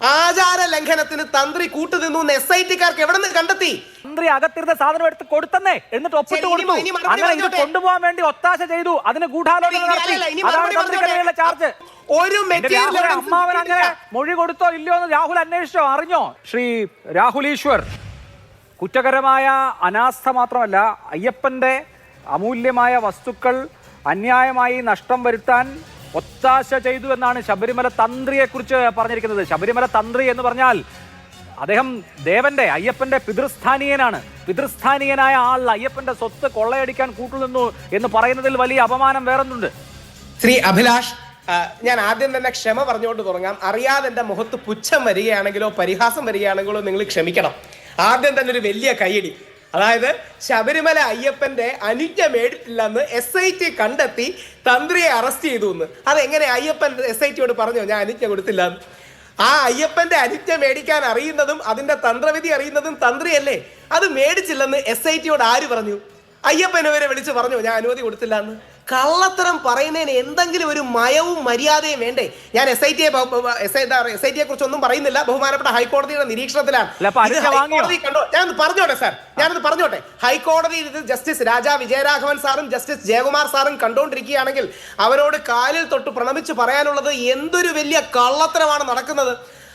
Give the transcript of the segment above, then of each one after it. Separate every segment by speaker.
Speaker 1: ആചാര ലംഘനത്തിന് തന്ത്രി കൂട്ടുനിന്നു S I ടിക്കാർക്ക് എവിടെ നിന്ന് കണ്ടെത്തി?
Speaker 2: മന്ത്രി അകത്തിരുന്ന സാധനം എടുത്ത് കൊടുത്തന്നേ. എന്നിട്ട് ഒപ്പിട്ട് കൊടുത്തു. അങ്ങനെ ഇത് കൊണ്ടുപോകാൻ വേണ്ടി ഒത്താശ ചെയ്തു. അതിന് ഗൂഢാലോചന നടത്തി. അതാണ്. ചാർജ്.
Speaker 1: ഒരു
Speaker 2: അമ്മാവൻ അങ്ങനെ മൊഴി കൊടുത്തോ ഇല്ലയോ എന്ന് രാഹുൽ അന്വേഷിച്ചോ? അറിഞ്ഞോ? ശ്രീ രാഹുൽ ഈശ്വർ കുറ്റകരമായ അനാസ്ഥ മാത്രമല്ല അയ്യപ്പന്റെ അമൂല്യമായ വസ്തുക്കൾ അന്യായമായി നഷ്ടം വരുത്താൻ ഒത്താശ ചെയ്തു എന്നാണ് ശബരിമല തന്ത്രിയെ കുറിച്ച് പറഞ്ഞിരിക്കുന്നത്. ശബരിമല തന്ത്രി എന്ന് പറഞ്ഞാൽ അദ്ദേഹം ദേവന്റെ അയ്യപ്പന്റെ പിതൃസ്ഥാനീയനാണ്. പിതൃസ്ഥാനീയനായ ആൾ അയ്യപ്പന്റെ സ്വത്ത് കൊള്ളയടിക്കാൻ കൂട്ടുനിന്നു എന്ന് പറയുന്നതിൽ വലിയ അപമാനം വേറൊന്നുണ്ട്.
Speaker 1: ശ്രീ അഭിലാഷ് ഞാൻ ആദ്യം തന്നെ ക്ഷമ പറഞ്ഞുകൊണ്ട് തുടങ്ങാം. അറിയാതെ എന്റെ മുഖത്ത് പുച്ഛം വരികയാണെങ്കിലോ പരിഹാസം വരികയാണെങ്കിലോ നിങ്ങൾ ക്ഷമിക്കണം. ആദ്യം തന്നെ ഒരു വലിയ കൈയടി അതായത് ശബരിമല അയ്യപ്പന്റെ അനുജ്ഞ മേടിട്ടില്ലെന്ന് എസ് ഐ ടി കണ്ടെത്തി തന്ത്രിയെ അറസ്റ്റ് ചെയ്തു എന്ന് അതെങ്ങനെ അയ്യപ്പൻ എസ് ഐ ടിയോട് പറഞ്ഞോ ഞാൻ അനുജ്ഞ കൊടുത്തില്ല ആ അയ്യപ്പന്റെ അനുജ്ഞ മേടിക്കാൻ അറിയുന്നതും അതിന്റെ തന്ത്രവിധി അറിയുന്നതും തന്ത്രിയല്ലേ? അത് മേടിച്ചില്ലെന്ന് എസ് ഐ ടിയോട് ആര് പറഞ്ഞു? അയ്യപ്പൻ ഇവരെ വിളിച്ച് പറഞ്ഞു ഞാൻ അനുമതി കൊടുത്തില്ല എന്ന് കള്ളത്തരം പറയുന്നതിന് എന്തെങ്കിലും ഒരു മയവും മര്യാദയും വേണ്ടേ? ഞാൻ എസ് ഐ ടിയെ എസ് ഐ എസ് ഐ ടിയെ കുറിച്ച് ഒന്നും പറയുന്നില്ല. ബഹുമാനപ്പെട്ട ഹൈക്കോടതിയുടെ നിരീക്ഷണത്തിലാണ്? ഹൈക്കോടതി കണ്ടോ? ഞാനൊന്ന് പറഞ്ഞോട്ടെ സാർ. ഞാനത് പറഞ്ഞോട്ടെ. ഹൈക്കോടതി ഇത് ജസ്റ്റിസ് രാജാ വിജയരാഘവൻ സാറും ജസ്റ്റിസ് ജയകുമാർ സാറും കണ്ടുകൊണ്ടിരിക്കുകയാണെങ്കിൽ അവരോട് കാലിൽ തൊട്ട് പ്രണമിച്ച് പറയാനുള്ളത് എന്തൊരു വലിയ കള്ളത്തരമാണ് നടക്കുന്നത്?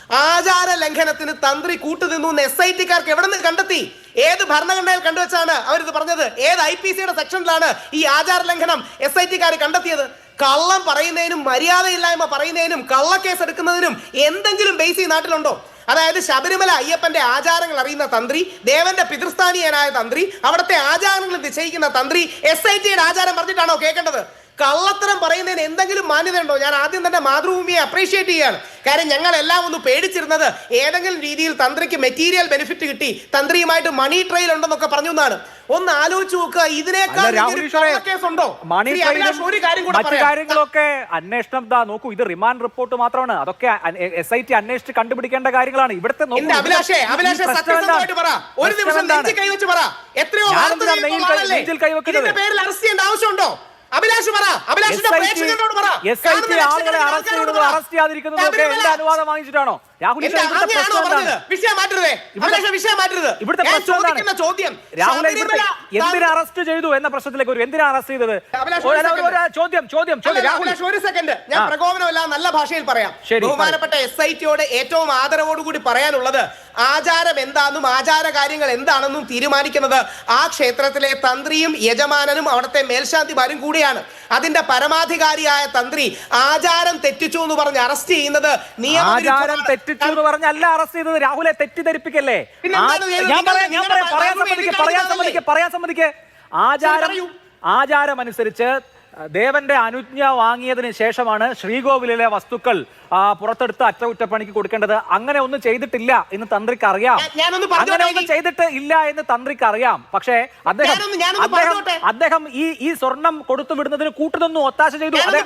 Speaker 1: ആചാര ലംഘനത്തിന് തന്ത്രി കൂട്ടുനിന്നു എസ് ഐ ടിക്കാർക്ക് എവിടെ നിന്ന് കണ്ടെത്തി? ഏത് ഭരണഘടനയിൽ കണ്ടുവച്ചാണ് അവരിത് പറഞ്ഞത്? ഏത് ഐ പി സിയുടെ സെക്ഷനിലാണ് ഈ ആചാര ലംഘനം എസ് ഐ ടിക്കാർ കണ്ടെത്തിയത്? കള്ളം പറയുന്നതിനും മര്യാദയില്ലായ്മ പറയുന്നതിനും കള്ളക്കേസ് എടുക്കുന്നതിനും എന്തെങ്കിലും ബേസ് ഈ നാട്ടിലുണ്ടോ? അതായത് ശബരിമല അയ്യപ്പന്റെ ആചാരങ്ങൾ അറിയുന്ന തന്ത്രി ദേവന്റെ പിതൃസ്ഥാനീയനായ തന്ത്രി അവിടുത്തെ ആചാരങ്ങൾ നിശ്ചയിക്കുന്ന തന്ത്രി എസ് ഐ ടിയുടെ ആചാരം പറഞ്ഞിട്ടാണോ കേൾക്കേണ്ടത്? കള്ളത്തരം പറയുന്നതിന് എന്തെങ്കിലും മാന്യതയുണ്ടോ? ഞാൻ ആദ്യം തന്നെ മാതൃഭൂമിയെ അപ്രീഷിയേറ്റ് ചെയ്യാണ് കാര്യം ഞങ്ങൾ എല്ലാം ഒന്ന് പേടിച്ചിരുന്നത് ഏതെങ്കിലും രീതിയിൽ തന്ത്രിക്ക് മെറ്റീരിയൽ ബെനിഫിറ്റ് കിട്ടി തന്ത്രിയുമായിട്ട് മണി ട്രെയിൽ ഉണ്ടെന്നൊക്കെ പറഞ്ഞു എന്നാണ്. ഒന്ന് ആലോചിച്ച് നോക്കുക ഇതിനേക്കാൾ
Speaker 2: കാര്യങ്ങളൊക്കെ അന്വേഷണം ദാ നോക്കൂ ഇത് റിമാൻഡ് റിപ്പോർട്ട് മാത്രമാണ്. അതൊക്കെ എസ് ഐ ടി അന്വേഷിച്ച് കണ്ടുപിടിക്കേണ്ട കാര്യങ്ങളാണ്. ഇവിടുത്തെ
Speaker 1: അഭിലാഷേ സത്യസന്ധമായിട്ട് പറ. ഒരു കൈവച്ച് പറ. എത്രയോ പേരിൽ അറസ്റ്റ് ചെയ്യേണ്ട ആവശ്യമുണ്ടോ? അഭിലാഷ് പറ. അഭിലാഷിന്റെ പ്രേക്ഷകരോട് പറ.
Speaker 2: അറസ്റ്റ് ചെയ്യുന്നതും അറസ്റ്റ് ചെയ്യാതിരിക്കുന്നതും എന്റെ അനുവാദം വാങ്ങിച്ചിട്ടാണോ? രാഹുൽ
Speaker 1: എന്റെ
Speaker 2: ഈശ്വർ ഇവിടുത്തെ പ്രശ്നം എന്താണ്?
Speaker 1: വിഷയം മാറ്റരുതേ.
Speaker 2: ഇവിടെ-
Speaker 1: അഭിലാഷ വിഷയം മാറ്റരുത്.
Speaker 2: ഇവിടുത്തെ
Speaker 1: ഞാൻ
Speaker 2: പ്രശ്നം എന്താണ്?
Speaker 1: ചോദ്യം.
Speaker 2: രാഹുലെ ഇവിടുത്തെ
Speaker 1: ശബരിമല
Speaker 2: എന്തിനാ അറസ്റ്റ് ചെയ്തു എന്ന പ്രശ്നത്തിലേക്ക് വരും എന്തിനാ അറസ്റ്റ് ചെയ്തത്?
Speaker 1: അഭിലാഷ്,
Speaker 2: ഒരു-
Speaker 1: ഒരു
Speaker 2: ഒരു- ഒരു- ചോദ്യം ചോദ്യം രാഹുൽ.
Speaker 1: അഭിലാഷ്, ഒരു സെക്കൻഡ് ഞാൻ
Speaker 2: ആ.
Speaker 1: പ്രകോപനമല്ല നല്ല ഭാഷയിൽ പറയാം.
Speaker 2: ശരി,
Speaker 1: ബഹുമാനപ്പെട്ട എസ് ഐ ടിയോട് ഏറ്റവും ആദരവോടുകൂടി പറയാനുള്ളത് ആചാരം എന്താണെന്നും ആചാര കാര്യങ്ങൾ എന്താണെന്നും തീരുമാനിക്കുന്നത് ആ ക്ഷേത്രത്തിലെ തന്ത്രിയും യജമാനനും അവിടുത്തെ മേൽശാന്തിമാരും കൂടിയാണ്. അതിന്റെ പരമാധികാരിയായ തന്ത്രി ആചാരം തെറ്റിച്ചു എന്ന് പറഞ്ഞ് അറസ്റ്റ് ചെയ്യുന്നത്
Speaker 2: ആചാരം
Speaker 1: നിയമവിരുദ്ധമാണ്.
Speaker 2: തെറ്റിച്ചു എന്ന് പറഞ്ഞല്ല അറസ്റ്റ് ചെയ്തത് രാഹുലെ തെറ്റിദ്ധരിപ്പിക്കല്ലേ? ഞാൻ പറയാം ഞാൻ പറയാം പറയാൻ സമ്മതിക്ക് പറയാൻ? സമ്മതിക്ക് പറയാൻ സമ്മതിക്ക് ആചാരം. ആചാരം അനുസരിച്ച് ദേവന്റെ അനുജ്ഞ വാങ്ങിയതിന് ശേഷമാണ് ശ്രീകോവിലിലെ വസ്തുക്കൾ പുറത്തെടുത്ത് അറ്റകുറ്റപ്പണിക്ക് കൊടുക്കേണ്ടത് അങ്ങനെ ഒന്നും ചെയ്തിട്ടില്ല എന്ന് തന്ത്രിക്ക് അറിയാം അങ്ങനെ ഒന്നും. ചെയ്തിട്ട് ഇല്ല എന്ന് തന്ത്രിക്ക് അറിയാം പക്ഷേ അദ്ദേഹം അദ്ദേഹം. അദ്ദേഹം ഈ ഈ സ്വർണം കൊടുത്തു വിടുന്നതിന് കൂട്ടുനിന്നു ഒത്താശ ചെയ്തു. അദ്ദേഹം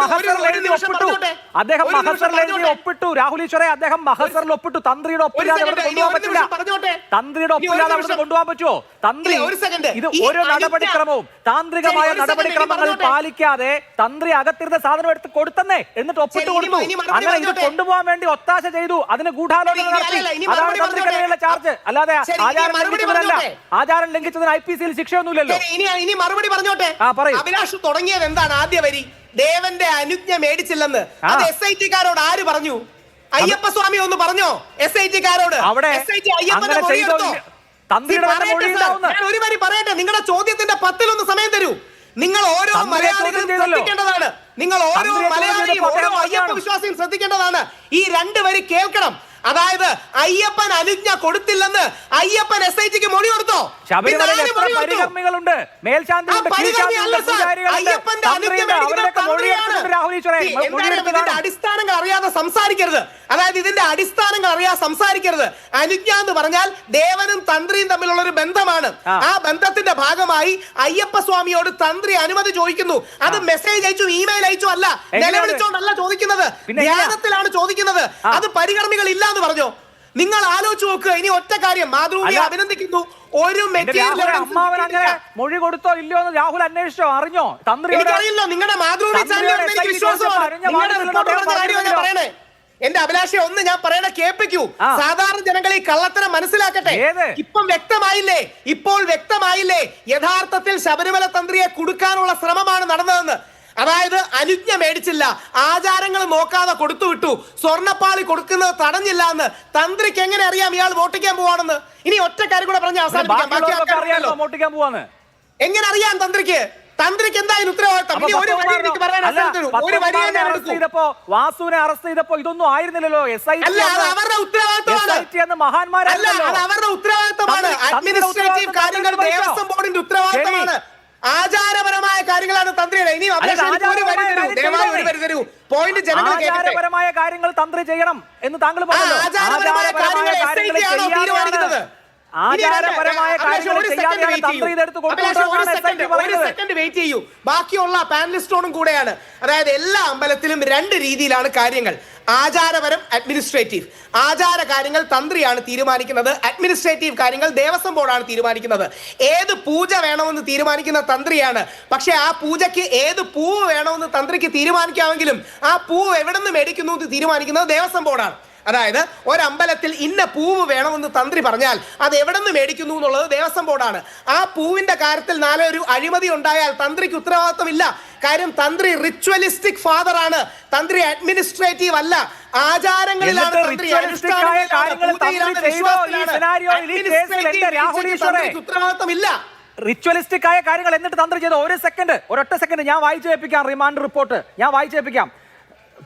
Speaker 2: മഹസറിൽ ഒപ്പിട്ടു. അദ്ദേഹം മഹസറിൽ ഒപ്പിട്ടു. രാഹുൽ ഈശ്വരെ അദ്ദേഹം മഹസറിൽ ഒപ്പിട്ടു. തന്ത്രിയുടെ ഒപ്പില്ലാതെ അവിടെ കൊണ്ടുപോകാൻ പറ്റില്ല. തന്ത്രിയുടെ ഒപ്പില്ലാതെ അവിടെ കൊണ്ടുപോകാൻ പറ്റുമോ? തന്ത്രി. ഇത് ഓരോ നടപടിക്രമവും താന്ത്രികമായ നടപടിക്രമങ്ങൾ പാലിക്കാതെ തന്ത്രി അകത്തിരുന്ന സാധനം എടുത്ത് കൊടുത്തന്നേ. എന്നിട്ട് ഒപ്പിട്ട് കൊടുത്തു. അങ്ങനെ ഇത് കൊണ്ടുപോകാൻ വേണ്ടി ഒത്താശ ചെയ്തു അതിന് ഗൂഢാലോചന നടത്തി. അതാണ്
Speaker 1: പറഞ്ഞോട്ടെ.
Speaker 2: ചാർജ്. അല്ലാതെ ആചാരം
Speaker 1: ലംഘിച്ചതല്ല
Speaker 2: ആചാരം ലംഘിച്ചതിന് ഐ പി സിയിൽ ശിക്ഷയൊന്നുമില്ലല്ലോ.
Speaker 1: ഇനി മറുപടി പറഞ്ഞോട്ടെ. അഭിലാഷ് തുടങ്ങിയത് എന്താണ് ആദ്യ വരി? ദേവന്റെ അനുജ്ഞ മേടിച്ചില്ലെന്ന്. അത് എസ് ഐ ടിക്കാരോട് ആര് പറഞ്ഞു? അയ്യപ്പ സ്വാമി ഒന്ന് പറഞ്ഞോ? എസ് ഐ ടിക്കാരോട്
Speaker 2: അവിടെ
Speaker 1: ഒരു വരി പറയട്ടെ. നിങ്ങളുടെ ചോദ്യത്തിന്റെ പത്തിലൊന്ന് സമയം തരൂ. നിങ്ങൾ ഓരോ മലയാളികളും ശ്രദ്ധിക്കേണ്ടതാണ്. നിങ്ങൾ ഓരോ മലയാളിയും ഓരോ അയ്യപ്പ വിശ്വാസിയും ശ്രദ്ധിക്കേണ്ടതാണ്. ഈ രണ്ട് വരി കേൾക്കണം. അതായത് അയ്യപ്പൻ അനുജ്ഞ കൊടുത്തില്ലെന്ന് അയ്യപ്പൻ എസ് ഐ ടിക്ക് മൊഴി കൊടുത്തോ?
Speaker 2: പരികർമ്മികളുണ്ട്
Speaker 1: അടിസ്ഥാനങ്ങൾ അറിയാതെ സംസാരിക്കരുത്. അതായത് ഇതിന്റെ അടിസ്ഥാനങ്ങൾ അറിയാതെ സംസാരിക്കരുത്. അനുജ്ഞ എന്ന് പറഞ്ഞാൽ ദേവനും തന്ത്രിയും തമ്മിലുള്ള ഒരു ബന്ധമാണ്.
Speaker 2: ആ.
Speaker 1: ബന്ധത്തിന്റെ ഭാഗമായി അയ്യപ്പ സ്വാമിയോട് തന്ത്രി അനുമതി ചോദിക്കുന്നു. അത് മെസ്സേജ് അയച്ചു ഇമെയിൽ അയച്ചു അല്ല? നിലവിളിച്ചോണ്ടല്ല ചോദിക്കുന്നത്. ധ്യാനത്തിലാണ് ചോദിക്കുന്നത്.
Speaker 2: ആ.
Speaker 1: അത് പരികർമ്മികൾ ഇല്ല എന്ന് പറഞ്ഞോ. നിങ്ങൾ ആലോചിച്ച് നോക്കുക. ഇനി ഒറ്റ കാര്യം. മാതൃഭൂമി അഭിനന്ദിക്കുന്നു. ഒരു
Speaker 2: അമ്മാവൻ അങ്ങനെ മൊഴി കൊടുത്തോ ഇല്ലയോ എന്ന് രാഹുൽ അന്വേഷിച്ചോ? അറിഞ്ഞോ? തന്ത്രിയോ
Speaker 1: എനിക്കറിയില്ലോ. നിങ്ങളുടെ മാതൃഭൂമി എനിക്ക് വിശ്വാസമാണ്. പറയണേ. എന്റെ അഭിലാഷം ഒന്ന് ഞാൻ പറയണ കേൾപ്പിക്കൂ. സാധാരണ ജനങ്ങൾ ഈ കള്ളത്തരം മനസ്സിലാക്കട്ടെ? ഇപ്പം വ്യക്തമായില്ലേ? ഇപ്പോൾ വ്യക്തമായില്ലേ? യഥാർത്ഥത്തിൽ ശബരിമല തന്ത്രിയെ കുടുക്കാനുള്ള ശ്രമമാണ് നടന്നതെന്ന്. അതായത് അനുജ്ഞ മേടിച്ചില്ല. ആചാരങ്ങൾ നോക്കാതെ കൊടുത്തു വിട്ടു. സ്വർണപ്പാളി കൊടുക്കുന്നത് തടഞ്ഞില്ല എന്ന് തന്ത്രിക്ക് എങ്ങനെ അറിയാം ഇയാൾ വോട്ടിക്കാൻ പോവാണെന്ന്? ഇനി ഒറ്റ കാര്യം കൂടെ പറഞ്ഞ് അവസാനിപ്പിക്കാം. എങ്ങനെ അറിയാം തന്ത്രിക്ക്? തന്ത്രിക്ക് എന്തായാലും ഉത്തരവാദിത്തം? ഒരു
Speaker 2: വാസുവിനെ അറസ്റ്റ് ചെയ്തപ്പോ ഇതൊന്നും ആയിരുന്നില്ലല്ലോ. എസ് ഐ
Speaker 1: അല്ല അത് അവരുടെ ഉത്തരവാദിത്തമാണ്.
Speaker 2: മഹാന്മാരല്ല
Speaker 1: അത് അവരുടെ ഉത്തരവാദിത്തമാണ്. അഡ്മിനിസ്ട്രേറ്റീവ് കാര്യങ്ങൾ ദേവസ്വം ബോർഡിന്റെ ഉത്തരവാദിത്തമാണ്. ആചാരപരമായ കാര്യങ്ങളാണ് തന്ത്രിയുടെ. ഇനി ഒരു വരി
Speaker 2: ആചാരപരമായ
Speaker 1: ദയവായി ഒരു വരി തരൂ. പോയിന്റ് ജനങ്ങൾ
Speaker 2: ആചാരപരമായ കാര്യങ്ങൾ തന്ത്രി ചെയ്യണം എന്ന് താങ്കൾ പറഞ്ഞല്ലോ.
Speaker 1: ആ, ആചാരപരമായ കാര്യങ്ങൾ
Speaker 2: ചെയ്യാതെയാണ്. തന്ത്രി ഇതെടുത്ത്
Speaker 1: ബാക്കിയുള്ള പാനലിസ്റ്റോടും കൂടെയാണ്. അതായത് എല്ലാ അമ്പലത്തിലും രണ്ട് രീതിയിലാണ് കാര്യങ്ങൾ. ആചാരപരം അഡ്മിനിസ്ട്രേറ്റീവ് ആചാര കാര്യങ്ങൾ തന്ത്രിയാണ് തീരുമാനിക്കുന്നത്. അഡ്മിനിസ്ട്രേറ്റീവ് കാര്യങ്ങൾ ദേവസ്വം ബോർഡാണ് തീരുമാനിക്കുന്നത്. ഏത് പൂജ വേണമെന്ന് തീരുമാനിക്കുന്ന തന്ത്രിയാണ്. പക്ഷെ ആ പൂജയ്ക്ക് ഏത് പൂവ് വേണമെന്ന് തന്ത്രിക്ക് തീരുമാനിക്കാമെങ്കിലും ആ പൂവ് എവിടെ നിന്ന് മേടിക്കുന്നു എന്ന് തീരുമാനിക്കുന്നത് ദേവസ്വം ബോർഡാണ്. അതായത് ഒരമ്പലത്തിൽ ഇന്ന പൂവ് വേണമെന്ന് തന്ത്രി പറഞ്ഞാൽ അത് എവിടെ നിന്ന് മേടിക്കുന്നു എന്നുള്ളത് ദേവസ്വം ബോർഡാണ്. ആ പൂവിന്റെ കാര്യത്തിൽ നാളെ ഒരു അഴിമതി ഉണ്ടായാൽ തന്ത്രിക്ക് ഉത്തരവാദിത്വമില്ല. കാര്യം തന്ത്രി റിച്വലിസ്റ്റിക് ഫാദർ ആണ്. തന്ത്രി അഡ്മിനിസ്ട്രേറ്റീവ് അല്ല. ആചാരങ്ങളിലാണ് ഉത്തരവാദിത്വമില്ല.
Speaker 2: റിച്വലിസ്റ്റിക് ആയ കാര്യങ്ങൾ എന്നിട്ട് തന്ത്രി ചെയ്ത? ഒരു സെക്കൻഡ് ഒരൊറ്റ സെക്കൻഡ് ഞാൻ വായിച്ചു കേൾപ്പിക്കാം. റിമാൻഡ് റിപ്പോർട്ട് ഞാൻ വായിച്ചു കേൾപ്പിക്കാം.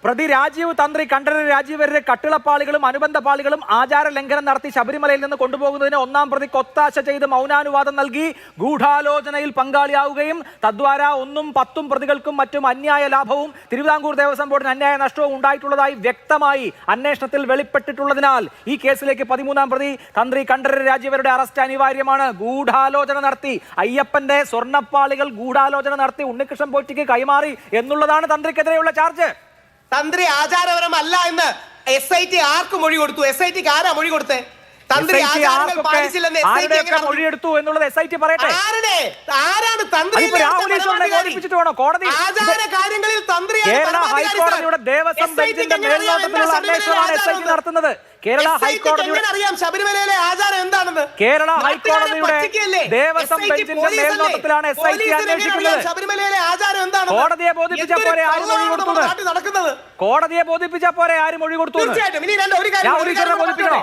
Speaker 2: പ്രതി രാജീവ് തന്ത്രി കണ്ഠരർ രാജീവരുടെ കട്ടിളപ്പാളികളും അനുബന്ധ പാളികളും ആചാര ലംഘനം നടത്തി ശബരിമലയിൽ നിന്ന് കൊണ്ടുപോകുന്നതിന് ഒന്നാം പ്രതി കൊത്താശ ചെയ്ത് മൗനാനുവാദം നൽകി ഗൂഢാലോചനയിൽ പങ്കാളിയാവുകയും തദ്വാര ഒന്നും പത്തും പ്രതികൾക്കും മറ്റും അന്യായ ലാഭവും തിരുവിതാംകൂർ ദേവസ്വം ബോർഡിന് അന്യായ നഷ്ടവും ഉണ്ടായിട്ടുള്ളതായി വ്യക്തമായി അന്വേഷണത്തിൽ വെളിപ്പെട്ടിട്ടുള്ളതിനാൽ ഈ കേസിലേക്ക് പതിമൂന്നാം പ്രതി തന്ത്രി കണ്ഠരർ രാജീവരുടെ അറസ്റ്റ് അനിവാര്യമാണ്. ഗൂഢാലോചന നടത്തി അയ്യപ്പന്റെ സ്വർണപ്പാളികൾ ഗൂഢാലോചന നടത്തി ഉണ്ണികൃഷ്ണൻ പോറ്റിക്ക് കൈമാറി എന്നുള്ളതാണ് തന്ത്രിക്കെതിരെയുള്ള ചാർജ്.
Speaker 1: തന്ത്രി ആചാരപരമല്ല എന്ന് എസ് ഐ ടി ആർക്ക് മൊഴി കൊടുത്തു? എസ് ഐ ടിക്ക് ആരാ മൊഴി കൊടുത്തേ? തന്ത്രി
Speaker 2: ആരുടെയൊക്കെ മൊഴിയെടുത്തു എന്നുള്ളത് എസ് ഐ ടി പറയട്ടെ?
Speaker 1: ആരുടെ? ആരാണ് തന്ത്രി
Speaker 2: വേണോ? കോടതി കേരള
Speaker 1: പരമാധികാരി,
Speaker 2: ഹൈക്കോടതിയുടെ
Speaker 1: സർ.
Speaker 2: ദേവസ്വം
Speaker 1: SIT
Speaker 2: ബെഞ്ചിന്റെ മേൽനോട്ടത്തിലുള്ള അന്വേഷണമാണ് എസ് ഐ ടി നടത്തുന്നത്. കേരള
Speaker 1: SIT
Speaker 2: ഹൈക്കോടതിയുടെ
Speaker 1: അറിയാം? ശബരിമലയിലെ ആചാരം എന്താണെന്ന്?
Speaker 2: കേരള ഹൈക്കോടതിയുടെ
Speaker 1: പറ്റിക്കുകയല്ലേ?
Speaker 2: ദേവസ്വം ബെഞ്ചിന്റെ മേൽനോട്ടത്തിലാണ് എസ് ഐ ടി
Speaker 1: പോലീസിന് എങ്ങനെ അറിയാം
Speaker 2: അന്വേഷിക്കുന്നത്.
Speaker 1: ശബരിമലയിലെ ആചാരം എന്താണെന്ന്?
Speaker 2: കോടതിയെ ബോധിപ്പിച്ച പോലെ ആര് മൊഴി
Speaker 1: കൊടുത്തു
Speaker 2: കൊടുത്തത്? കോടതിയെ ബോധിപ്പിച്ച പോരെ? ആര് മൊഴി കൊടുത്തു?
Speaker 1: തീർച്ചയായിട്ടും.
Speaker 2: ബോധിപ്പിക്കണോ?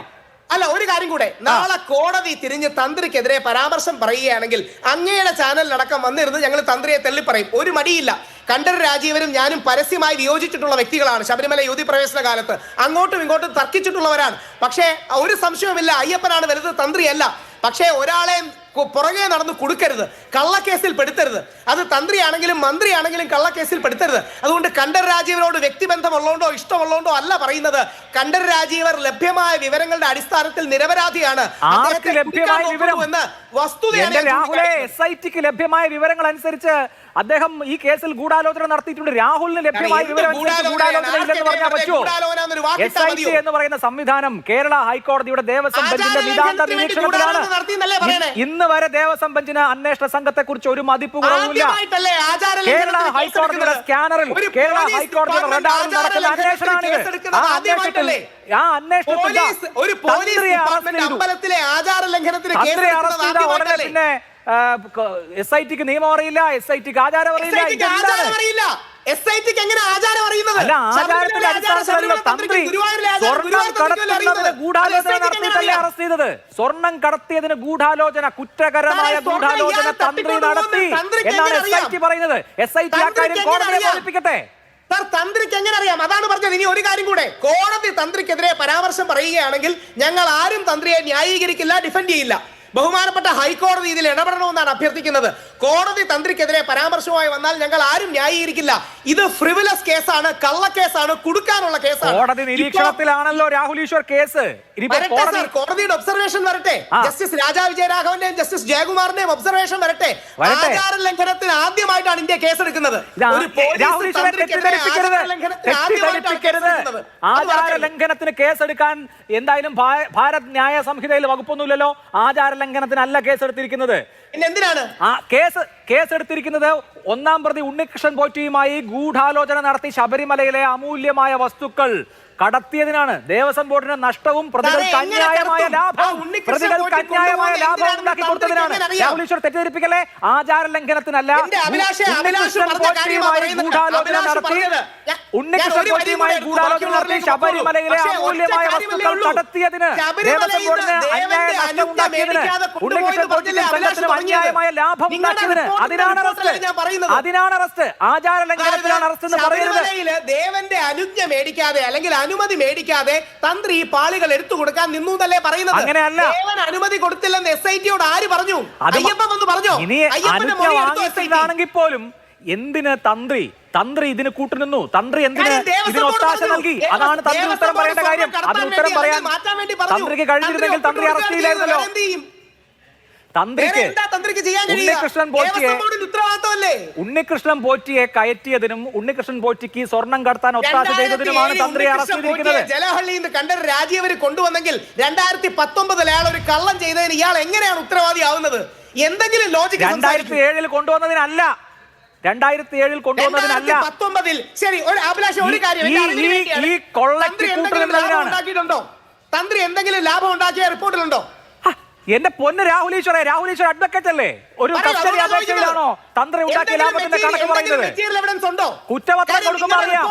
Speaker 1: അല്ല ഒരു കാര്യം കൂടെ. നാളെ കോടതി തിരിഞ്ഞ് തന്ത്രിക്കെതിരെ പരാമർശം പറയുകയാണെങ്കിൽ അങ്ങയുടെ ചാനലിലടക്കം വന്നിരുന്ന് ഞങ്ങൾ തന്ത്രിയെ തള്ളിപ്പറയും. ഒരു മടിയില്ല. കണ്ടർ രാജീവനും ഞാനും പരസ്യമായി വിയോജിച്ചിട്ടുള്ള വ്യക്തികളാണ്. ശബരിമല യുവതി പ്രവേശന കാലത്ത്. അങ്ങോട്ടും ഇങ്ങോട്ടും തർക്കിച്ചിട്ടുള്ളവരാണ്. പക്ഷേ ഒരു സംശയവുമില്ല. അയ്യപ്പനാണ് വലുത് തന്ത്രിയല്ല. പക്ഷേ ഒരാളെ കു- പുറകെ നടന്ന് കൊടുക്കരുത്. കള്ളക്കേസിൽ പെടുത്തരുത്. അത് തന്ത്രിയാണെങ്കിലും മന്ത്രിയാണെങ്കിലും കള്ളക്കേസിൽ പെടുത്തരുത്. അതുകൊണ്ട് കണ്ഠർ രാജീവനോട് വ്യക്തിബന്ധമുള്ളതുകൊണ്ടോ ഇഷ്ടമുള്ളതുകൊണ്ടോ അല്ല പറയുന്നത്. കണ്ഠർ രാജീവർ ലഭ്യമായ വിവരങ്ങളുടെ അടിസ്ഥാനത്തിൽ നിരപരാധിയാണ്? എന്ന്
Speaker 2: ടിക്ക് ലഭ്യമായ വിവരങ്ങൾ അനുസരിച്ച് അദ്ദേഹം ഈ കേസിൽ ഗൂഢാലോചന നടത്തിയിട്ടുണ്ട്. രാഹുലിന് ലഭ്യമായ വിവരം
Speaker 1: ഗൂഢാലോചന?
Speaker 2: ഇല്ലെന്ന് പറഞ്ഞാൽ പറ്റുമോ? എസ് ഐ ടി എന്ന് പറയുന്ന സംവിധാനം കേരള ഹൈക്കോടതിയുടെ ദേവസ്വം ബെഞ്ചിന്റെ നിതാന്ത നിരീക്ഷണത്തിലാണ്. ഇന്ന് വരെ ദേവസ്വം ബെഞ്ചിന് അന്വേഷണ സംഘത്തെ കുറിച്ച് ഒരു മതിപ്പ്
Speaker 1: കുറവില്ല
Speaker 2: കേരള ഹൈക്കോടതിയുടെ സ്കാനറിൽ കേരള ഹൈക്കോടതിയുടെ റഡാറിൽ നടക്കുന്ന
Speaker 1: അന്വേഷണമാണ്
Speaker 2: ആ? അന്വേഷണത്തിൽ ആ അന്വേഷണത്തിൽ
Speaker 1: ഒരു പോലീസ് അമ്പലത്തിലെ ആചാര ലംഘനത്തിന്
Speaker 2: പിന്നെ എസ് ഐ ടിക്ക് നിയമം അറിയില്ല എസ് ഐ ടിക്ക് ആചാരം അറിയില്ല
Speaker 1: SIT ആചാരം അറിയില്ല. എസ് ഐ ടിക്ക് എങ്ങനെ ആചാരം അറിയുന്നത്?
Speaker 2: അല്ല ആചാരത്തിന്റെ അടിസ്ഥാനത്തിലല്ലോ തന്ത്രി സ്വർണം കടത്തുന്നതിന് ഗൂഢാലോചന നടത്തിയിട്ടല്ലേ അറസ്റ്റ് ചെയ്തത്? കടത്തിയതിന് ഗൂഢാലോചന കുറ്റകരമായ ഗൂഢാലോചന തന്ത്രി നടത്തി. എന്നാണ് എസ് ഐ ടി പറയുന്നത്? എസ് ഐ ടി ആ
Speaker 1: തന്ത്രിക്ക്
Speaker 2: കാര്യം
Speaker 1: എങ്ങനെ
Speaker 2: കോടതിയെ? ബോധിപ്പിക്കട്ടെ?
Speaker 1: സാർ തന്ത്രിക്ക് എങ്ങനെ അറിയാം? അതാണ് പറഞ്ഞത്. ഇനി ഒരു കാര്യം കൂടെ. കോടതി തന്ത്രിക്കെതിരെ പരാമർശം പറയുകയാണെങ്കിൽ ഞങ്ങൾ ആരും തന്ത്രിയെ ന്യായീകരിക്കില്ല ഡിഫെൻഡ് ചെയ്യില്ല. ബഹുമാനപ്പെട്ട ഹൈക്കോടതി ഇതിൽ ഇടപെടണമെന്നാണ് അഭ്യർത്ഥിക്കുന്നത്. കോടതി തന്ത്രിക്കെതിരെ പരാമർശവുമായി വന്നാൽ ഞങ്ങൾ ആരും ന്യായീകരിക്കില്ല. ഇത് ഫ്രിവിലസ് കേസാണ് കള്ളക്കേസാണ് കൊടുക്കാനുള്ള കേസാണ്.
Speaker 2: കോടതി നിരീക്ഷണത്തിലാണല്ലോ രാഹുൽ ഈശ്വർ കേസ്.
Speaker 1: കോടതിയുടെ ഒബ്സർവേഷൻ വരട്ടെ. ജസ്റ്റിസ് രാജാ വിജയരാഘവന്റെയും ജസ്റ്റിസ് ജയകുമാറിന്റെയും ഒബ്സർവേഷൻ വരട്ടെ. ആചാര ലംഘനത്തിന് ആദ്യമായിട്ടാണ് ഇന്ത്യ കേസ്
Speaker 2: എടുക്കുന്നത്
Speaker 1: ആചാര. ലംഘനത്തിന്
Speaker 2: കേസെടുക്കാൻ എന്തായാലും ഭാരത് ന്യായ സംഹിതയിൽ വകുപ്പൊന്നുമില്ലല്ലോ. ആചാര ലംഘനത്തിനല്ല കേസെടുത്തിരിക്കുന്നത്.
Speaker 1: എന്തിനാണ്?
Speaker 2: ആ കേസ് കേസെടുത്തിരിക്കുന്നത് ഒന്നാം പ്രതി ഉണ്ണികൃഷ്ണൻ പോറ്റിയുമായി ഗൂഢാലോചന നടത്തി ശബരിമലയിലെ അമൂല്യമായ വസ്തുക്കൾ കടത്തിയതിനാണ്. ദേവസ്വം ബോർഡിന് നഷ്ടവും പ്രതികൾക്ക് അന്യായമായ? ലാഭം പ്രതികൾക്ക് അന്യായമായ ലാഭം ഉണ്ടാക്കി കൊടുത്തതിനാണ്. ഈശ്വർ തെറ്റിദ്ധരിപ്പിക്കല്ലേ? ആചാര ലംഘനത്തിനല്ല ഗൂഢാലോചന നടത്തി ഗൂഢാലോചന നടത്തി ശബരിമലയിലെ അമൂല്യമായ വസ്തുക്കൾ
Speaker 1: ഉള്ളൂ.
Speaker 2: കടത്തിയതിന് ദേവസ്വം ബോർഡിന് അന്യായ
Speaker 1: ദേവന്റെ
Speaker 2: നഷ്ടം
Speaker 1: അനുജ്ഞ
Speaker 2: ഉണ്ടാക്കിയതിന്
Speaker 1: മേടിക്കാതെ കൊണ്ടുപോയി
Speaker 2: ഉണ്ണികൃഷ്ണൻ
Speaker 1: എന്ന്
Speaker 2: സംഘത്തിനും അന്യായമായ ലാഭം ഉണ്ടാക്കിയതിന് അതിനാണ് അറസ്റ്റ്. അതിനാണ് അറസ്റ്റ് ആചാര ലംഘനത്തിലാണ് അറസ്റ്റ് എന്ന്
Speaker 1: പറയുന്നത്. ദേവന്റെ അനുജ്ഞ മേടിക്കാതെ അല്ലെങ്കിൽ അനുമതി മേടിക്കാതെ തന്ത്രി ഈ പാളികൾ എടുത്തു കൊടുക്കാൻ നിന്നു എന്നല്ലേ പറയുന്നത്.
Speaker 2: അങ്ങനെയല്ല.
Speaker 1: ദേവൻ അനുമതി കൊടുത്തില്ലെന്ന് എസ് ഐ ടിയോട് ആര് പറഞ്ഞു? അയ്യപ്പൻ വന്ന് പറഞ്ഞു.
Speaker 2: ഇനി അനുജ്ഞ പോലും എന്തിന് തന്ത്രി? തന്ത്രി ഇതിന് കൂട്ടുനിന്നു. തന്ത്രി എന്തിന് ഇതിന് ഒത്താശ നൽകി? അതാണ് തന്ത്രി ഉത്തരം പറയേണ്ട കാര്യം.
Speaker 1: അത്
Speaker 2: അതിന് ഉത്തരം പറയാൻ. തന്ത്രിക്ക് കഴിഞ്ഞിരുന്നെങ്കിൽ തന്ത്രി അറസ്റ്റ് ചെയ്യില്ലായിരുന്നല്ലോ തന്ത്രിക്ക്? ഉണ്ണികൃഷ്ണൻ പോറ്റിയെ ഉണ്ണികൃഷ്ണൻ പോറ്റിയെ കയറ്റിയതിനും ഉണ്ണികൃഷ്ണൻ പോറ്റിക്ക് സ്വർണം കടത്താൻ ഒത്താശ ചെയ്തതിനുമാണ് തന്ത്രി അറസ്റ്റ് ചെയ്തിരിക്കുന്നത്
Speaker 1: ജലഹള്ളിയിൽ നിന്ന് കണ്ടൊരു രാജീവര് കൊണ്ടുവന്നെങ്കിൽ രണ്ടായിരത്തി പത്തൊമ്പതിൽ അയാൾ ഒരു കള്ളം ചെയ്തതിന് ഇയാൾ എങ്ങനെയാണ് ഉത്തരവാദിയാവുന്നത് എന്തെങ്കിലും ലോജിക്ക്
Speaker 2: രണ്ടായിരത്തി ഏഴിൽ കൊണ്ടുവന്നതിനല്ല. രണ്ടായിരത്തി ഏഴിൽ കൊണ്ടുവന്നതിനല്ല.
Speaker 1: പത്തൊമ്പതിൽ ശരി ഒരു അഭിലാഷം ഒരു കാര്യം.
Speaker 2: ഈ-
Speaker 1: തന്ത്രി എന്തെങ്കിലും ലാഭം ഉണ്ടാക്കിയ റിപ്പോർട്ടിലുണ്ടോ?
Speaker 2: എന്റെ പൊന്ന് രാഹുൽ ഈശ്വറെ രാഹുൽ ഈശ്വർ അഡ്വക്കേറ്റ് അല്ലേ? ഒരു കസ്റ്റഡി അപേക്ഷയിലാണോ തന്ത്രി ഉണ്ടാക്കിയ ലാഭത്തിന്റെ കണക്ക് പറയുന്നത്? കുറ്റപത്രം കൊടുക്കുമ്പോൾ അറിയാം.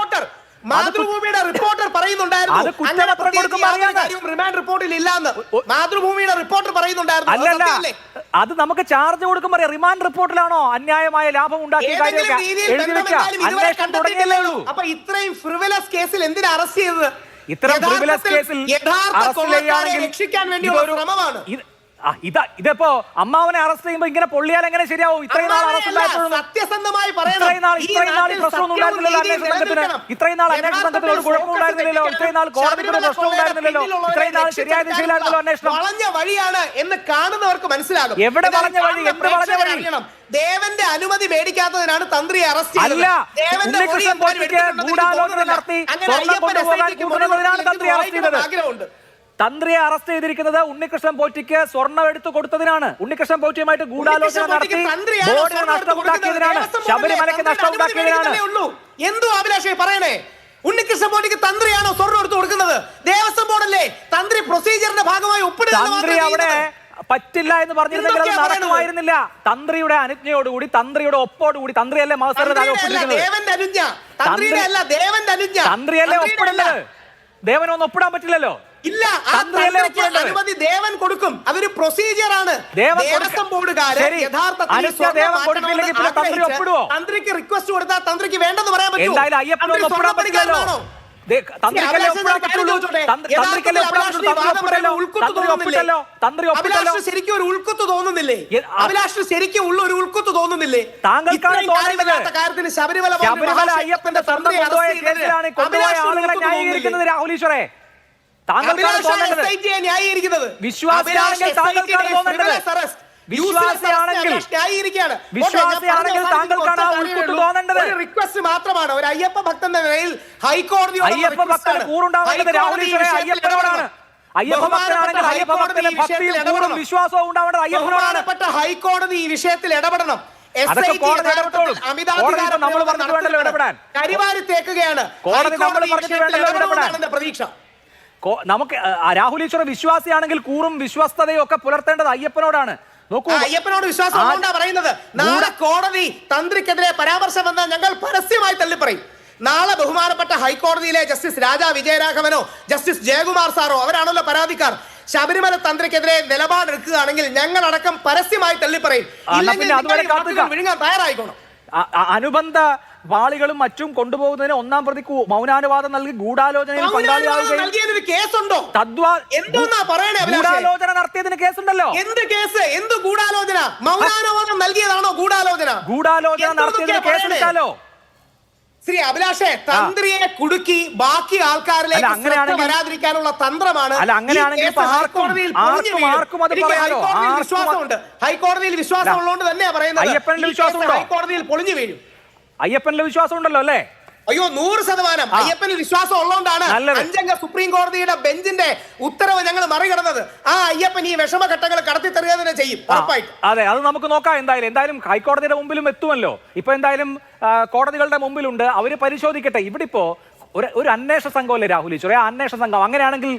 Speaker 1: മാതൃഭൂമിയുടെ റിപ്പോർട്ടർ പറയുന്നുണ്ടായിരുന്നു. അങ്ങനെ പ്രത്യേകിച്ച് കാര്യവും റിമാൻഡ് റിപ്പോർട്ടിൽ ഇല്ലാന്ന്.
Speaker 2: ഒ-
Speaker 1: മാതൃഭൂമിയുടെ റിപ്പോർട്ടർ പറയുന്നുണ്ടായിരുന്നു. അത്
Speaker 2: നമുക്ക് ചാർജ് കൊടുക്കുമ്പോ റിമാൻഡ് റിപ്പോർട്ടിലാണോ അന്യായമായ ലാഭം ഉണ്ടാക്കിയ
Speaker 1: ഏതെങ്കിലും
Speaker 2: കാര്യമൊക്കെ
Speaker 1: രീതിയിൽ
Speaker 2: എഴുതി വെക്കുക.
Speaker 1: ബന്ധമെന്തായാലും ഇതുവരെ
Speaker 2: അന്വേഷണം തുടങ്ങിയല്ലേ
Speaker 1: കണ്ടെത്തിയിട്ടില്ലല്ലോ.
Speaker 2: ഉള്ളൂ.
Speaker 1: അപ്പൊ ഇത്രയും ഫ്രിവലസ് കേസിൽ എന്തിനാ അറസ്റ്റ് ചെയ്തത്?
Speaker 2: ഇത്തരം കേസിൽ അറസ്റ്റ് ചെയ്യുകയാണെങ്കിൽ ആ, ഇതാ ഇതിപ്പോ അമ്മാവനെ അറസ്റ്റ് ചെയ്യുമ്പോ ഇങ്ങനെ പൊള്ളിയാൽ എങ്ങനെ ശരിയാവും? ഇത്രയും നാൾ അറസ്റ്റ്
Speaker 1: സത്യസന്ധമായി പറയണം
Speaker 2: ഇത്രയും നാൾ
Speaker 1: ഈ
Speaker 2: ഇത്രയും നാൾ ഈ
Speaker 1: നാട്ടിൽ
Speaker 2: പ്രശ്നമൊന്നും
Speaker 1: സത്യവും
Speaker 2: ഉണ്ടായിരുന്നില്ലല്ലോ
Speaker 1: നീതിയും
Speaker 2: അന്വേഷണ സംഘത്തിന്.
Speaker 1: നിലനിൽക്കണം.
Speaker 2: ഇത്രയും നാൾ അന്വേഷണ സംഘത്തിന് ഒരു കുഴപ്പം ഉണ്ടായിരുന്നില്ലല്ലോ. ഇത്രയും നാൾ കോടതിക്ക് ഒരു പ്രശ്നം ഉണ്ടായിരുന്നില്ലല്ലോ. ഇത്രയും നാൾ ശരിയായ ദിശയിലായിരുന്നല്ലോ അന്വേഷണം.
Speaker 1: വളഞ്ഞ വഴിയാണ് എന്ന് കാണുന്നവർക്ക് മനസ്സിലാകും.
Speaker 2: എവിടെ വളഞ്ഞ വഴി?
Speaker 1: കാണുന്ന
Speaker 2: എന്ത് വളഞ്ഞ
Speaker 1: പ്രേക്ഷകർ
Speaker 2: വഴി?
Speaker 1: അറിയണം. ദേവന്റെ അനുമതി മേടിക്കാത്തതിനാണ് തന്ത്രി അറസ്റ്റ് ചെയ്തത്.
Speaker 2: അല്ല ഉണ്ണികൃഷ്ണൻ പോറ്റിക്ക് ഗൂഢാലോചന നടത്തി സ്വർണം കൊണ്ടുപോകാൻ കൂട്ടുന്നതിനാണ് തന്ത്രി അറസ്റ്റ് ചെയ്തത്. തന്ത്രിയെ അറസ്റ്റ് ചെയ്തിരിക്കുന്നത് ഉണ്ണികൃഷ്ണൻ പോറ്റിക്ക് സ്വർണം എടുത്തു കൊടുത്തതിനാണ്. ഉണ്ണികൃഷ്ണൻ പോറ്റിയുമായിട്ട് ഗൂഢാലോചന നടത്തി ബോർഡിന്
Speaker 1: നഷ്ടമുണ്ടാക്കിയതിനാണ്?
Speaker 2: ശബരിമലയ്ക്ക്
Speaker 1: നഷ്ടമുണ്ടാക്കിയതിനാണ് എന്തോ അഭിലാഷേ പറയണേ? ഉണ്ണികൃഷ്ണൻ പോറ്റിക്ക് തന്ത്രിയാണോ സ്വർണം എടുത്തു കൊടുക്കുന്നത്? ദേവസ്വം ബോർഡല്ലേ? തന്ത്രി പ്രൊസീജിയറിന്റെ ഭാഗമായി
Speaker 2: ഒപ്പിടുന്നത് അവിടെ പറ്റില്ല എന്ന് പറഞ്ഞിരുന്നെങ്കിൽ അത്? നടക്കുമായിരുന്നില്ല. തന്ത്രിയുടെ അനുജ്ഞയോടുകൂടി തന്ത്രിയുടെ ഒപ്പോടുകൂടി തന്ത്രിയല്ലേ മത്സരം ഒപ്പിട്ടിരിക്കുന്നത് തന്ത്രിയല്ലേ
Speaker 1: ഒപ്പിടുന്നത്?
Speaker 2: ദേവനൊന്നും ഒപ്പിടാൻ പറ്റില്ലല്ലോ.
Speaker 1: ഇല്ല അനുമതി ദേവൻ കൊടുക്കും. അതൊരു പ്രൊസീജിയർ ആണ്. ദേവസ്വം ബോർഡുകാര് യഥാർത്ഥത്തിൽ തന്ത്രിക്ക് റിക്വസ്റ്റ് കൊടുത്താൽ തന്ത്രിക്ക് വേണ്ടെന്ന് പറയാൻ പറ്റുമോ ഒരു അഭിലാഷ് ശരിക്കും ഒരു ഉൾക്കുത്ത് തോന്നുന്നില്ലേ?
Speaker 2: എ- ആ-
Speaker 1: അഭിലാഷ് ശരിക്കും ഉള്ള ഒരു ഉൾക്കുത്ത് തോന്നുന്നില്ലേ?
Speaker 2: താങ്കൾക്കാണ്
Speaker 1: ഇത്രയും
Speaker 2: തോന്നേണ്ടത്.
Speaker 1: ശബരിമല
Speaker 2: അയ്യപ്പന്റെ തന്ത്രി രാഹുൽ ഈശ്വറെ. താങ്കൾക്കാണ് തോന്നേണ്ടത്. വിശ്വാസിയാണെങ്കിൽ തോന്നേണ്ടത്. വിശ്വാസിയാണെങ്കിൽ-. വിശ്വാസിയാണെങ്കിൽ ആ തോന്നേണ്ടത്.
Speaker 1: റിക്വസ്റ്റ് മാത്രമാണ് ഒരു അയ്യപ്പ നിലയിൽ ഹൈക്കോടതിയോടുള്ള
Speaker 2: അയ്യപ്പ ഭക്തന്. കൂറുണ്ടാവേണ്ടത് രാഹുൽ
Speaker 1: ഹൈക്കോടതി
Speaker 2: അയ്യപ്പനോടാണ് ഭക്തിയും കൂറും. വിശ്വാസവും ഉണ്ടാവേണ്ടത് അയ്യപ്പനോടാണ്
Speaker 1: ഹൈക്കോടതി ഈ വിഷയത്തിൽ ഇടപെടണം
Speaker 2: അതൊക്കെ കോടതി ഇടപെട്ടോളും. കോടതി നമ്മൾ
Speaker 1: പ്രയോഗം
Speaker 2: പറഞ്ഞിട്ട് വേണ്ടല്ലോ ഇടപെടാൻ.
Speaker 1: കരിവാരി തേക്കുകയാണ്
Speaker 2: കോടതി നമ്മൾ
Speaker 1: ഹൈക്കോടതി ഈ
Speaker 2: പറഞ്ഞിട്ട്
Speaker 1: വിഷയത്തിൽ
Speaker 2: വേണ്ടല്ലോ ഇടപെടാൻ.
Speaker 1: പ്രതീക്ഷ
Speaker 2: നമുക്ക് രാഹുൽ ഈശ്വർ വിശ്വാസിയാണെങ്കിൽ കൂറും വിശ്വസ്തതയും ഒക്കെ പുലർത്തേണ്ടത് അയ്യപ്പനോടാണ്. നോക്കൂ.
Speaker 1: അയ്യപ്പനോട് വിശ്വാസം പറയുന്നത്? നാളെ കോടതി തന്ത്രിക്കെതിരെ പരാമർശം വന്നാൽ ഞങ്ങൾ പരസ്യമായി തള്ളിപ്പറയും. നാളെ ബഹുമാനപ്പെട്ട ഹൈക്കോടതിയിലെ ജസ്റ്റിസ് രാജാ വിജയരാഘവനോ ജസ്റ്റിസ് ജയകുമാർ സാറോ അവരാണല്ലോ പരാതിക്കാർ. ശബരിമല തന്ത്രിക്കെതിരെ നിലപാടെടുക്കുകയാണെങ്കിൽ ഞങ്ങൾ അടക്കം പരസ്യമായി തള്ളിപ്പറയും. വിഴുങ്ങാൻ തയ്യാറായിക്കോണം.
Speaker 2: അനുബന്ധ പാളികളും മറ്റും കൊണ്ടുപോകുന്നതിന് ഒന്നാം പ്രതിക്ക് മൗനാനുവാദം നൽകി ഗൂഢാലോചനയിൽ പങ്കാളിയാവുകയും തദ്വാ? ഗൂഢാലോചന നടത്തിയതിന് കേസുണ്ടല്ലോ.
Speaker 1: എന്ത് കേസ്? എന്ത് ഗൂഢാലോചന? മൗനാനുവാദം നൽകിയതാണോ ഗൂഢാലോചന?
Speaker 2: ഗൂഢാലോചന നടത്തിയതിന് കേസെടുത്താലോ
Speaker 1: ശ്രീ അഭിലാഷേ തന്ത്രിയെ കുടുക്കി ബാക്കി ആൾക്കാരിലേക്ക് വരാതിരിക്കാനുള്ള തന്ത്രമാണ് ഹൈക്കോടതിയിൽ വിശ്വാസം ഉള്ളതുകൊണ്ട് തന്നെയാ പറയുന്നത്? ഹൈക്കോടതിയിൽ പൊളിഞ്ഞു വീഴും.
Speaker 2: അയ്യപ്പനിൽ വിശ്വാസം ഉണ്ടല്ലോ അല്ലേ?
Speaker 1: അയ്യോ നൂറ് ശതമാനം. അയ്യപ്പനിൽ വിശ്വാസം ഉള്ളതുകൊണ്ടാണ് അഞ്ചംഗ സുപ്രീം കോടതിയുടെ ബെഞ്ചിന്റെ ഉത്തരവ് ഞങ്ങൾ മറികടന്നത്. ആ അയ്യപ്പൻ ഈ വിഷമഘട്ടങ്ങൾ കടത്തി തരിക തന്നെ ചെയ്യും. ഉറപ്പായിട്ട്.
Speaker 2: അതെ അത് നമുക്ക് നോക്കാം എന്തായാലും. എന്തായാലും ഹൈക്കോടതിയുടെ മുമ്പിലും എത്തുമല്ലോ. ഇപ്പൊ എന്തായാലും കോടതികളുടെ മുമ്പിലുണ്ട്. അവർ പരിശോധിക്കട്ടെ. ഇവിടെ ഇപ്പോ ഒരു ഒരു അന്വേഷണ സംഘമല്ലേ രാഹുൽ ഈശ്വർ? ആ അന്വേഷണ സംഘം. അങ്ങനെയാണെങ്കിൽ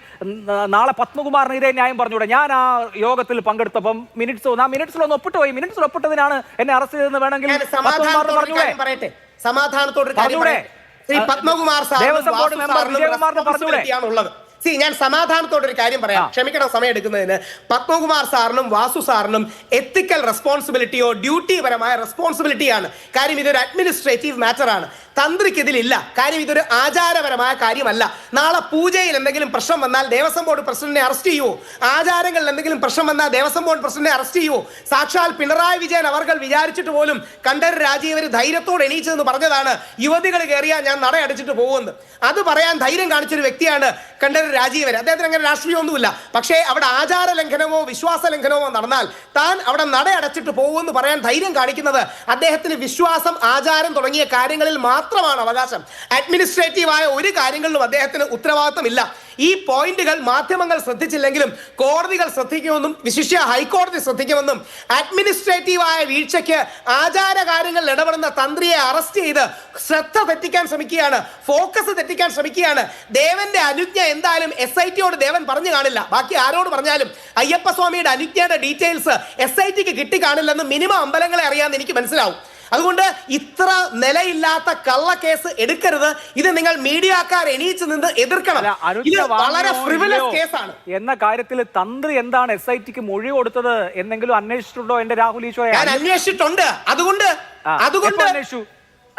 Speaker 2: നാളെ പത്മകുമാറിന് ഇതേ ന്യായം പറഞ്ഞൂടെ. ഞാൻ ആ യോഗത്തിൽ പങ്കെടുത്തപ്പം മിനിറ്റ്സ് ആ മിനിറ്റ്സിൽ ഒന്ന് ഒപ്പിട്ട് പോയി. മിനിറ്റ്സിൽ ഒപ്പിട്ടതിനാണ് എന്നെ അറസ്റ്റ് ചെയ്തെന്ന് വേണമെങ്കിൽ പറഞ്ഞൂടെ?
Speaker 1: സമാധാനത്തോട് പത്മകുമാർ
Speaker 2: ദേവസ്വം ബോർഡ് മെമ്പർ വിജയകുമാറിന്
Speaker 1: സി ഞാൻ സമാധാനത്തോടെ ഒരു കാര്യം പറയാം. ക്ഷമിക്കണം സമയം എടുക്കുന്നതിന് പത്മകുമാർ സാറിനും വാസു സാറിനും എത്തിക്കൽ റെസ്പോൺസിബിലിറ്റിയോ ഡ്യൂട്ടി പരമായ റെസ്പോൺസിബിലിറ്റിയാണ് കാര്യം ഇതൊരു അഡ്മിനിസ്ട്രേറ്റീവ് മാറ്റർ ആണ്. തന്ത്രിക്ക് ഇതിലില്ല കാര്യം ഇതൊരു ആചാരപരമായ കാര്യമല്ല. നാളെ പൂജയിൽ എന്തെങ്കിലും പ്രശ്നം വന്നാൽ ദേവസ്വം ബോർഡ് പ്രസിഡന്റിനെ അറസ്റ്റ് ചെയ്യുമോ ആചാരങ്ങളിൽ എന്തെങ്കിലും പ്രശ്നം വന്നാൽ ദേവസ്വം ബോർഡ് പ്രസിഡന്റിനെ അറസ്റ്റ് ചെയ്യുമോ സാക്ഷാൽ പിണറായി വിജയൻ അവർ വിചാരിച്ചിട്ട് പോലും കണ്ടർ രാജീവർ ധൈര്യത്തോടെ എണീച്ചതെന്ന് പറഞ്ഞതാണ് യുവതികൾ കയറിയാൽ ഞാൻ നട അടച്ചിട്ട് പോകുമെന്ന് അത് പറയാൻ ധൈര്യം കാണിച്ചൊരു വ്യക്തിയാണ് കണ്ടർ രാജീവർ അദ്ദേഹത്തിന് അങ്ങനെ രാഷ്ട്രീയമൊന്നുമില്ല. പക്ഷേ അവിടെ ആചാര ലംഘനമോ വിശ്വാസ ലംഘനമോ നടന്നാൽ താൻ അവിടെ നട അടച്ചിട്ട് പോകുമെന്ന് പറയാൻ ധൈര്യം കാണിക്കുന്നത് അദ്ദേഹത്തിന് വിശ്വാസം ആചാരം തുടങ്ങിയ കാര്യങ്ങളിൽ മാത്രമാണ് അവകാശം. അഡ്മിനിസ്ട്രേറ്റീവായ ഒരു കാര്യങ്ങളിലും അദ്ദേഹത്തിന് ഉത്തരവാദിത്തമില്ല. ഈ പോയിന്റുകൾ മാധ്യമങ്ങൾ ശ്രദ്ധിച്ചില്ലെങ്കിലും കോടതികൾ ശ്രദ്ധിക്കുമെന്നും വിശിഷ്യ ഹൈക്കോടതി ശ്രദ്ധിക്കുമെന്നും അഡ്മിനിസ്ട്രേറ്റീവായ വീഴ്ചയ്ക്ക് ആചാര കാര്യങ്ങളിൽ ഇടപെടുന്ന തന്ത്രിയെ അറസ്റ്റ് ചെയ്ത് ശ്രദ്ധ തെറ്റിക്കാൻ ശ്രമിക്കുകയാണ് ഫോക്കസ് തെറ്റിക്കാൻ ശ്രമിക്കുകയാണ്. ദേവന്റെ അനുജ്ഞ എന്തായാലും എസ് ഐ ടിയോട് ദേവൻ പറഞ്ഞു കാണില്ല. ബാക്കി ആരോട് പറഞ്ഞാലും അയ്യപ്പസ്വാമിയുടെ അനുജ്ഞയുടെ ഡീറ്റെയിൽസ് എസ് ഐ ടിക്ക് കിട്ടി കാണില്ലെന്ന് മിനിമം അമ്പലങ്ങളെ അറിയാമെന്ന് എനിക്ക് മനസ്സിലാവും. അതുകൊണ്ട് ഇത്ര നിലയില്ലാത്ത കേസ് എടുക്കരുത്. ഇത് നിങ്ങൾ മീഡിയക്കാർ എണീച്ച് നിന്ന് എതിർക്കണം. ഇത് വളരെ ഫ്രിവിലസ് കേസാണ്.
Speaker 2: എന്ന കാര്യത്തിൽ തന്ത്രി എന്താണ് എസ് ഐ ടിക്ക് മൊഴി കൊടുത്തത്? എന്തെങ്കിലും അന്വേഷിച്ചിട്ടുണ്ടോ എന്റെ രാഹുൽ ഈശോ
Speaker 1: ഞാൻ അന്വേഷിച്ചിട്ടുണ്ട്. അതുകൊണ്ട് അതുകൊണ്ട്
Speaker 2: അന്വേഷിച്ചു?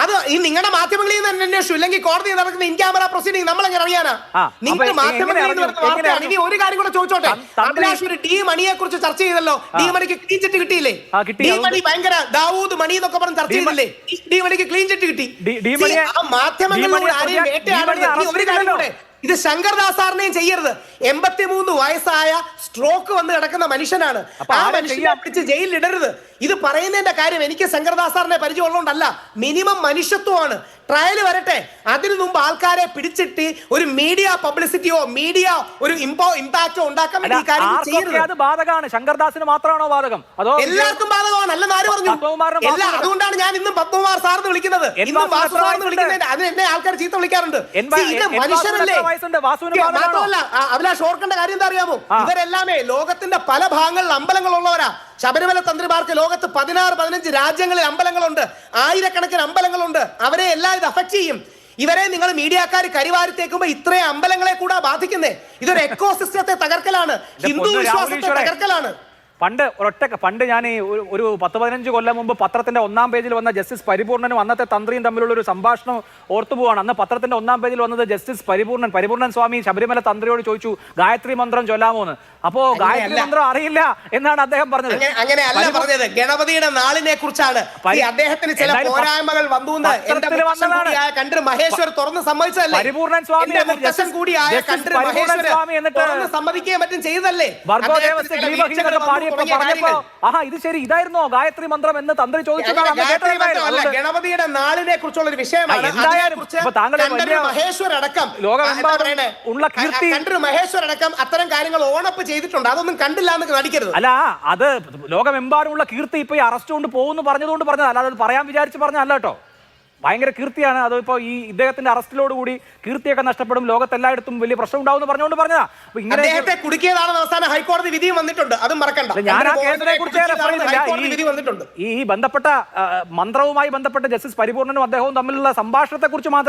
Speaker 1: അത് ഈ നിങ്ങളുടെ മാധ്യമങ്ങളിൽ നിന്ന് തന്നെ അന്വേഷിച്ചു. ഇല്ലെങ്കിൽ കോടതി നടക്കുന്ന ഇൻ ക്യാമറ പ്രൊസീഡിംഗ് നമ്മൾ എങ്ങനെ അറിയാനാ
Speaker 2: നിങ്ങളുടെ
Speaker 1: നിങ്ങൾ മാധ്യമങ്ങളിൽ നിന്ന് വരുന്ന വാർത്തയാണ്. ഇനി ഒരു കാര്യം കൂടെ ചോദിച്ചോട്ടെ. അഭിലാഷ് ഒരു ഡി മണിയെ കുറിച്ച് ചർച്ച ചെയ്തല്ലോ. ഡി മണിക്ക് ക്ലീൻ ചിറ്റ് കിട്ടിയില്ലേ? ഡി മണി ഭയങ്കര ദാവൂദ് മണി എന്നൊക്കെ പറഞ്ഞ് ചർച്ച ചെയ്തല്ലേ? ഡി മണിക്ക് ക്ലീൻ ചിറ്റ് കിട്ടി. ആ മാധ്യമങ്ങളിലൂടെ ആരെയും വേട്ടയാടുന്നത് ഒരു കാര്യം കൂടെ ഇത് ശങ്കർദാസാറിനെയും ചെയ്യരുത്. ചെയ്യരുത് എൺപത്തിമൂന്ന് വയസ്സായ സ്ട്രോക്ക് വന്ന് കിടക്കുന്ന മനുഷ്യനാണ്. ആ മനുഷ്യനെ പിടിച്ച് ജയിലിൽ ഇടരുത് ഇത് പറയുന്നതിന്റെ കാര്യം എനിക്ക് ശങ്കർദാസാറിനെ പരിചയമുള്ളതുകൊണ്ടല്ല. മിനിമം മനുഷ്യത്വമാണ്. ട്രയൽ വരട്ടെ. അതിനു മുമ്പ് ആൾക്കാരെ പിടിച്ചിട്ട് ഒരു മീഡിയ പബ്ലിസിറ്റിയോ മീഡിയ ഒരു ഇമ്പോ ഇമ്പാക്റ്റോ ഉണ്ടാക്കാൻ വേണ്ടി ഈ കാര്യം
Speaker 2: ആർക്കൊക്കെ
Speaker 1: ചെയ്യരുത്.
Speaker 2: അത് ബാധകമാണ്? ശങ്കർദാസിന് മാത്രമാണോ ബാധകം? അതോ
Speaker 1: എല്ലാവർക്കും ബാധകമാണ്. അല്ലെന്ന് ആര് പറഞ്ഞു?
Speaker 2: പത്മകുമാറിനും
Speaker 1: എല്ലാ
Speaker 2: വാസുവിനും-
Speaker 1: അതുകൊണ്ടാണ് ഞാൻ ഇന്നും പത്മകുമാർ സാറിന് വിളിക്കുന്നത്.
Speaker 2: എൻ
Speaker 1: ഇന്നും
Speaker 2: വാസുവിന്
Speaker 1: വാസു സാറിന്
Speaker 2: വയസ്സുണ്ട്?
Speaker 1: വിളിക്കുന്നതിന് അതിന് എന്നെ ആൾക്കാർ ചീത്ത വിളിക്കാറുണ്ട്.
Speaker 2: എൻ വാ-
Speaker 1: See, ഇത്
Speaker 2: എൻ വാസുവിന്
Speaker 1: മനുഷ്യരല്ലേ?
Speaker 2: എത്ര വയസ്സുണ്ട്? വാസുവിന്
Speaker 1: ഇത്
Speaker 2: ബാധകമാണോ?
Speaker 1: മാത്രമല്ല ആ, അഭിലാഷ് ഓർക്കേണ്ട കാര്യം എന്താ അറിയാമോ?
Speaker 2: ആ.
Speaker 1: ഇവരെല്ലാമേ ലോകത്തിന്റെ പല ഭാഗങ്ങളിൽ അമ്പലങ്ങളുള്ളവരാ. ശബരിമല തന്ത്രിമാർക്ക് ലോകത്ത് പതിനാറ് പതിനഞ്ച് രാജ്യങ്ങളിൽ അമ്പലങ്ങളുണ്ട്. ആയിരക്കണക്കിന് അമ്പലങ്ങളുണ്ട്. അവരെ എല്ലാം ഇത് അഫക്ട് ചെയ്യും. ഇവരെ നിങ്ങൾ മീഡിയക്കാർ കരിവാരിത്തേക്കുമ്പോ ഇത്രയും അമ്പലങ്ങളെ കൂടാ ബാധിക്കുന്നേ. ഇതൊരു എക്കോ സിസ്റ്റത്തെ തകർക്കലാണ്. ഹിന്ദു വിശ്വാസത്തെ. തകർക്കലാണ്.
Speaker 2: പണ്ട് ഒരൊറ്റ പണ്ട് ഞാൻ ഈ ഒരു- ഒരു പത്ത് പതിനഞ്ച് കൊല്ലം മുമ്പ് പത്രത്തിന്റെ ഒന്നാം പേജിൽ വന്ന ജസ്റ്റിസ് പരിപൂർണനും അന്നത്തെ തന്ത്രിയും തമ്മിലുള്ള ഒരു സംഭാഷണം ഓർത്തു പോവാണ് അന്ന് പത്രത്തിന്റെ ഒന്നാം പേജിൽ വന്നത് ജസ്റ്റിസ് പരിപൂർണൻ. പരിപൂർണൻ സ്വാമി ശബരിമല തന്ത്രിയോട് ചോദിച്ചു ഗായത്രി മന്ത്രം ചൊല്ലാമോ എന്ന് അപ്പോ ഗായത്രി
Speaker 1: അങ്ങനെയല്ല.
Speaker 2: മന്ത്രം അറിയില്ല എന്നാണ് അദ്ദേഹം പറഞ്ഞത്.
Speaker 1: അങ്ങനെ അങ്ങനെ അല്ല
Speaker 2: പരിപൂർ-
Speaker 1: പറഞ്ഞത്. ഗണപതിയുടെ നാളിനെ കുറിച്ചാണ്.
Speaker 2: പരി-
Speaker 1: അദ്ദേഹത്തിന് ചില
Speaker 2: എന്തായാലും പ-
Speaker 1: പോരായ്മകൾ വന്നു എന്ന് എന്റെ
Speaker 2: പത്രത്തിൽ
Speaker 1: മുത്തശ്ശൻ
Speaker 2: വന്നതാണ്.
Speaker 1: കൂടിയായ കണ്ടർ മഹേശ്വർ തുറന്ന് സമ്മതിച്ചതല്ലേ?
Speaker 2: പരിപൂർണൻ സ്വാമി
Speaker 1: എന്റെ
Speaker 2: എന്ന്
Speaker 1: മുത്തശ്ശൻ
Speaker 2: ജസ്റ്റിസ്
Speaker 1: കൂടിയായ
Speaker 2: ജസ്റ്റിസ്
Speaker 1: കണ്ടർ മഹേശ്വർ
Speaker 2: സ്വാമി എന്നിട്ട്
Speaker 1: തുറന്ന് സമ്മതിക്കുകയും മറ്റും ചെയ്തല്ലേ
Speaker 2: ഭർഗോ
Speaker 1: അദ്ദേഹത്തിന് ചില വീഴ്ചകൾ വന്നു.
Speaker 2: പറഞ്ഞപ്പോ. ആഹാ ഇത് ശരി ഇതായിരുന്നോ ഗായത്രി മന്ത്രം എന്ന് തന്ത്രി ചോദിച്ചതാണ് അതുകൊണ്ട്
Speaker 1: ഗണപതിയുടെ നാളിനെ കുറിച്ചുള്ള ഒരു വിഷയമാണ് അടക്കം
Speaker 2: ലോകമെമ്പാടും? ഉള്ള കീർത്തി-
Speaker 1: മഹേശ്വർ അടക്കം അത്തരം കാര്യങ്ങൾ ഓണപ്പ് ചെയ്തിട്ടുണ്ട്. അതൊന്നും കണ്ടില്ല എന്ന് നടിക്കരുത്.
Speaker 2: അല്ല അത് ലോകമെമ്പാടുമുള്ള കീർത്തി ഇപ്പൊ ഈ അറസ്റ്റ് കൊണ്ട് പോകുന്നു പറഞ്ഞതുകൊണ്ട് പറഞ്ഞതല്ല അത് പറയാൻ വിചാരിച്ച് പറഞ്ഞല്ല കേട്ടോ. ഭയങ്കര കീർത്തിയാണ്. അതിപ്പോ ഈ ഇദ്ദേഹത്തിന്റെ അറസ്റ്റിലോടുകൂടി കീർത്തിയൊക്കെ നഷ്ടപ്പെടും ലോകത്തെല്ലായിടത്തും വലിയ പ്രശ്നം ഉണ്ടാവും എന്ന് പറഞ്ഞുകൊണ്ട് പറഞ്ഞതാ. അപ്പൊ ഇങ്ങനെ
Speaker 1: കുടുക്കിയതാണെന്ന് അവസാനം ഹൈക്കോടതി വിധിയും വന്നിട്ടുണ്ട്. അതും മറക്കണ്ട.
Speaker 2: ഞാൻ ആ കേസിനെ കുറിച്ച് ഈ ഈ ബന്ധപ്പെട്ട മന്ത്രവുമായി ബന്ധപ്പെട്ട ജസ്റ്റിസ് പരിപൂർണനും അദ്ദേഹവും തമ്മിലുള്ള സംഭാഷണത്തെ കുറിച്ച് മാത്രമേ